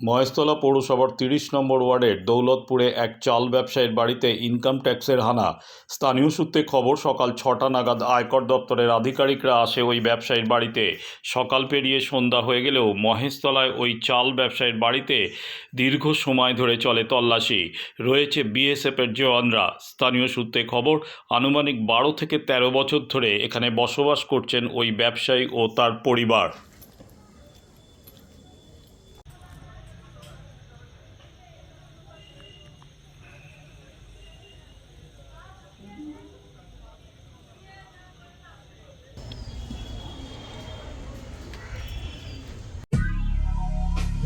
মহেশতলা পৌরসভার তিরিশ নম্বর ওয়ার্ডের দৌলতপুরে এক চাল ব্যবসায়ীর বাড়িতে ইনকাম ট্যাক্সের হানা। স্থানীয় সূত্রে খবর, সকাল ছটা নাগাদ আয়কর দপ্তরের আধিকারিকরা আসে ওই ব্যবসায়ীর বাড়িতে। সকাল পেরিয়ে সন্ধ্যা হয়ে গেলেও মহেশতলায় ওই চাল ব্যবসায়ীর বাড়িতে দীর্ঘ সময় ধরে চলে তল্লাশি। রয়েছে বিএসএফের জওয়ানরা। স্থানীয় সূত্রে খবর, আনুমানিক বারো থেকে ১৩ বছর ধরে এখানে বসবাস করছেন ওই ব্যবসায়ী ও তার পরিবার।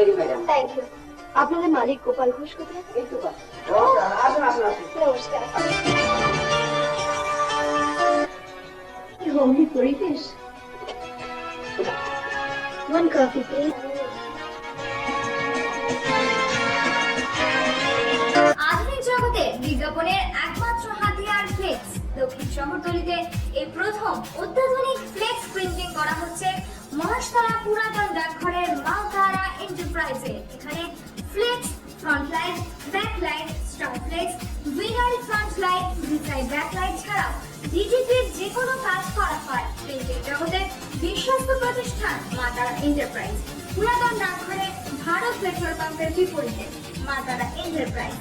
ready madam thank you আপনাদের মালিক গোপাল ঘোষ কোথায়? আসুন আসুন আসুন। নমস্কার। হোমলি পরিবেশ। আধুনিক জগতে বিজ্ঞাপনের একমাত্র হাতিয়ার ফ্লেক্স দক্ষিণ শহরতলিতে এই প্রথম অত্যাধুনিক ফ্লেক্স প্রিন্টিং করা হচ্ছে মহেশতলা পুরাতন মালতারা এন্টারপ্রাইজে এখানে flex front light back light star flex vinyl front light ভিসাই back light ছাড়াও ডিজিপির যে কোনো কাজ করা হয়। প্রিন্টের জগতের বিশ্বস্ত প্রতিষ্ঠান মাতারা এন্টারপ্রাইজ পুরাতন ডাকঘরে ভারত পেট্রোল পাম্পের বিপরীতে মাতারা এন্টারপ্রাইজ